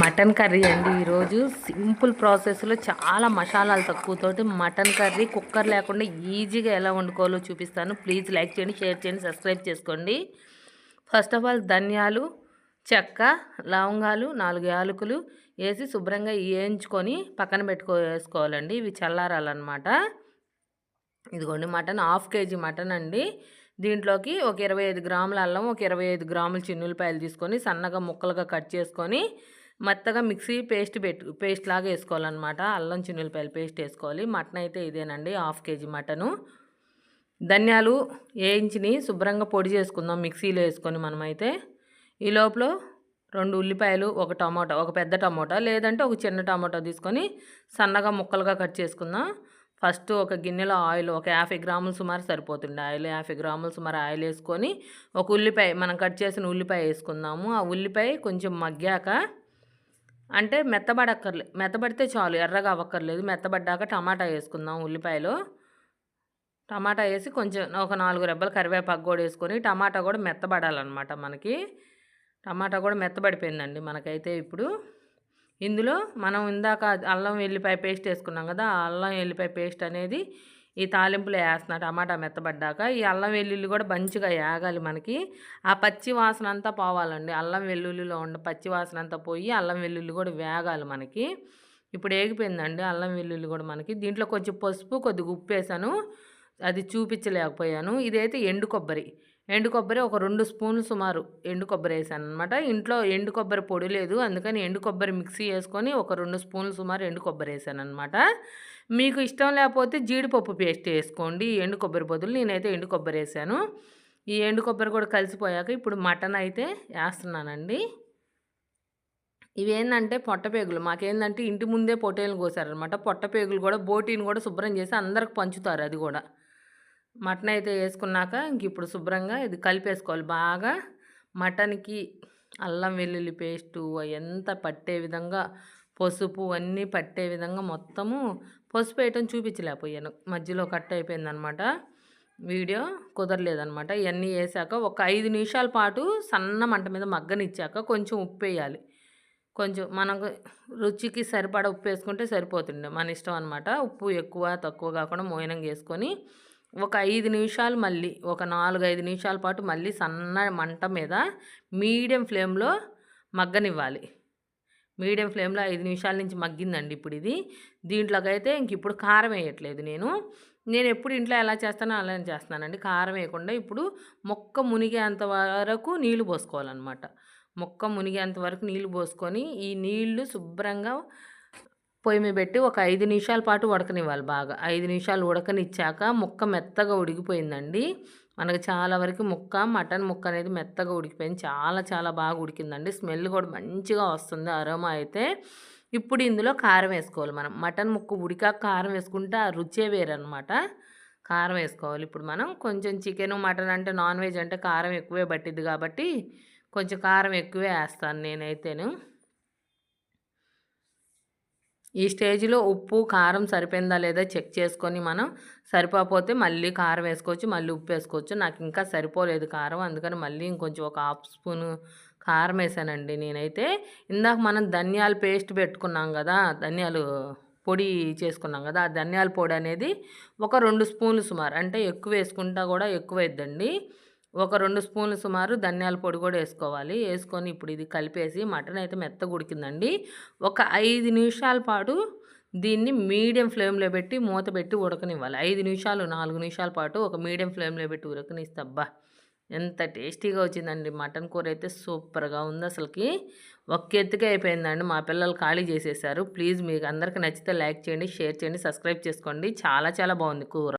Mutton curry అండి ఈరోజు. Simple ప్రాసెస్లో చాలా మసాలాలు తక్కువతోటి మటన్ కర్రీ కుక్కర్ లేకుండా ఈజీగా ఎలా వండుకోవాలో చూపిస్తాను. ప్లీజ్ లైక్ చేయండి షేర్ చేయండి సబ్స్క్రైబ్ చేసుకోండి. ఫస్ట్ ఆఫ్ ఆల్ ధనియాలు చెక్క లవంగాలు నాలుగు యాలకులు వేసి శుభ్రంగా వేయించుకొని పక్కన పెట్టుకో వేసుకోవాలండి ఇవి చల్లారాలన్నమాట. ఇదిగోండి మటన్ హాఫ్ కేజీ మటన్ అండి. దీంట్లోకి ఒక ఇరవై ఐదు గ్రాముల అల్లం ఒక ఇరవై ఐదు గ్రాముల చిన్నులపాయలు తీసుకొని సన్నగా ముక్కలుగా కట్ చేసుకొని మెత్తగా మిక్సీ పేస్ట్ పెట్టు పేస్ట్ లాగా వేసుకోవాలన్నమాట. అల్లం చిన్నులపాయలు పేస్ట్ వేసుకోవాలి. మటన్ అయితే ఇదేనండి హాఫ్ కేజీ మటను. ధనియాలు వేయించిని శుభ్రంగా పొడి చేసుకుందాం మిక్సీలో వేసుకొని మనమైతే. ఈ లోపల రెండు ఉల్లిపాయలు ఒక టమాటా ఒక పెద్ద టమాటా లేదంటే ఒక చిన్న టమాటా తీసుకొని సన్నగా ముక్కలుగా కట్ చేసుకుందాం. ఫస్ట్ ఒక గిన్నెలో ఆయిల్ ఒక యాభై గ్రాములు సుమారు సరిపోతుంది ఆయిల్. యాభై గ్రాములు సుమారు ఆయిల్ వేసుకొని ఒక ఉల్లిపాయ మనం కట్ చేసిన ఉల్లిపాయ వేసుకుందాము. ఆ ఉల్లిపాయ కొంచెం మగ్గాక అంటే మెత్తబడక్కర్లేదు మెత్తబడితే చాలు ఎర్రగా అవ్వక్కర్లేదు. మెత్తబడ్డాక టమాటా వేసుకుందాం ఉల్లిపాయలు. టమాటా వేసి కొంచెం ఒక నాలుగు రెబ్బలు కరివేపాకు కూడా వేసుకొని టమాటా కూడా మెత్తబడాలన్నమాట మనకి. టమాటా కూడా మెత్తబడిపోయిందండి మనకైతే ఇప్పుడు. ఇందులో మనం ఇందాక అల్లం వెల్లిపాయ పేస్ట్ వేసుకున్నాం కదా ఆ అల్లం వెల్లిపాయ పేస్ట్ అనేది ఈ తాలింపులో వేస్తున్నా టమాటా మెత్తబడ్డాక ఈ అల్లం వెల్లుల్లి కూడా మంచిగా వేగాలి మనకి. ఆ పచ్చి వాసన అంతా పోవాలండి. అల్లం వెల్లుల్లిలో ఉన్న పచ్చి వాసన అంతా పోయి అల్లం వెల్లుల్లి కూడా వేగాలి మనకి. ఇప్పుడు ఏగిపోయిందండి అల్లం వెల్లుల్లి కూడా మనకి. దీంట్లో కొంచెం పసుపు కొద్దిగా ఉప్పు వేసాను. అది చూపించలేకపోయాను. ఇదైతే ఎండు కొబ్బరి. ఎండు కొబ్బరి ఒక రెండు స్పూన్లు సుమారు ఎండు కొబ్బరి వేసాను అనమాట ఇంట్లో ఎండు కొబ్బరి పొడి లేదు అందుకని ఎండు కొబ్బరి మిక్సీ వేసుకొని ఒక రెండు స్పూన్లు సుమారు ఎండు కొబ్బరి వేసాను అనమాట మీకు ఇష్టం లేకపోతే జీడిపప్పు పేస్ట్ వేసుకోండి. ఎండు కొబ్బరి బదులు నేనైతే ఎండు కొబ్బరి వేసాను. ఈ ఎండు కొబ్బరి కూడా కలిసిపోయాక ఇప్పుడు మటన్ అయితే వేస్తున్నానండి. ఇవేంటంటే పొట్టపేగులు మాకేందంటే ఇంటి ముందే పొట్టేలు కోసారనమాట పొట్టపేగులు కూడా బోటీని కూడా శుభ్రం చేసి అందరికి పంచుతారు అది కూడా. మటన్ అయితే వేసుకున్నాక ఇంక ఇప్పుడు శుభ్రంగా ఇది కలిపేసుకోవాలి. బాగా మటన్కి అల్లం వెల్లుల్లి పేస్టు ఎంత పట్టే విధంగా పసుపు అన్నీ పట్టే విధంగా మొత్తము పసుపు వేయటం చూపించలేకపోయాను. మధ్యలో కట్ అయిపోయిందనమాట. వీడియో కుదరలేదనమాట. ఇవన్నీ వేసాక ఒక ఐదు నిమిషాల పాటు సన్న మంట మీద మగ్గనిచ్చాక కొంచెం ఉప్పు వేయాలి. కొంచెం మనకు రుచికి సరిపడా ఉప్పు వేసుకుంటే సరిపోతుండే. మన ఇష్టం అనమాట. ఉప్పు ఎక్కువ తక్కువ కాకుండా మోయనం వేసుకొని ఒక ఐదు నిమిషాలు మళ్ళీ ఒక నాలుగు ఐదు నిమిషాల పాటు మళ్ళీ సన్న మంట మీద మీడియం ఫ్లేమ్లో మగ్గనివ్వాలి. మీడియం ఫ్లేమ్లో ఐదు నిమిషాల నుంచి మగ్గిందండి ఇప్పుడు ఇది. దీంట్లోకైతే అయితే ఇంక ఇప్పుడు కారం వేయట్లేదు నేను. నేను ఎప్పుడు ఇంట్లో ఎలా చేస్తానో అలానే చేస్తానండి కారం వేయకుండా ఇప్పుడు మొక్క మునిగేంత వరకు నీళ్ళు పోసుకోవాలన్నమాట. మొక్క మునిగేంత వరకు నీళ్ళు పోసుకొని ఈ నీళ్ళు శుభ్రంగా పొయ్యి మీద పెట్టి ఒక ఐదు నిమిషాల పాటు ఉడకనివ్వాలి బాగా. ఐదు నిమిషాలు ఉడకనిచ్చాక ముక్క మెత్తగా ఉడికిపోయిందండి. మనకు చాలా వరకు ముక్క మటన్ ముక్క అనేది మెత్తగా ఉడికిపోయింది. చాలా చాలా బాగా ఉడికిందండి. స్మెల్ కూడా మంచిగా వస్తుంది అరోమా అయితే. ఇప్పుడు ఇందులో కారం వేసుకోవాలి మనం. మటన్ ముక్క ఉడికాక కారం వేసుకుంటే ఆ రుచే వేరనమాట కారం వేసుకోవాలి. ఇప్పుడు మనం కొంచెం చికెన్ మటన్ అంటే నాన్ వెజ్ అంటే కారం ఎక్కువే పట్టిద్ది కాబట్టి కొంచెం కారం ఎక్కువే వేస్తాను నేనైతేను. ఈ స్టేజ్లో ఉప్పు కారం సరిపోయిందా లేదా చెక్ చేసుకొని మనం సరిపోతే మళ్ళీ కారం వేసుకోవచ్చు మళ్ళీ ఉప్పు వేసుకోవచ్చు. నాకు ఇంకా సరిపోలేదు కారం అందుకని మళ్ళీ ఇంకొంచెం ఒక హాఫ్ స్పూను కారం వేసానండి నేనైతే. ఇందాక మనం ధనియాల పేస్ట్ పెట్టుకున్నాం కదా ధనియాలు పొడి చేసుకున్నాం కదా ఆ ధనియాల పొడి అనేది ఒక రెండు స్పూన్లు సుమారు అంటే ఎక్కువ వేసుకుంటా కూడా ఎక్కువ వేద్దండి ఒక రెండు స్పూన్లు సుమారు ధనియాల పొడి కూడా వేసుకోవాలి. వేసుకొని ఇప్పుడు ఇది కలిపేసి మటన్ అయితే మెత్తగా ఉడికిందండి. ఒక ఐదు నిమిషాల పాటు దీన్ని మీడియం ఫ్లేమ్లో పెట్టి మూత పెట్టి ఉడకనివ్వాలి. ఐదు నిమిషాలు నాలుగు నిమిషాల పాటు ఒక మీడియం ఫ్లేమ్లో పెట్టి ఉడకనిస్తబ్బా ఎంత టేస్టీగా వచ్చిందండి. మటన్ కూర అయితే సూపర్గా ఉంది అసలుకి. ఒక్క ఎత్తుకే అయిపోయిందండి. మా పిల్లలు ఖాళీ చేసేసారు. ప్లీజ్ మీకు అందరికీ నచ్చితే లైక్ చేయండి షేర్ చేయండి సబ్స్క్రైబ్ చేసుకోండి. చాలా చాలా బాగుంది కూర.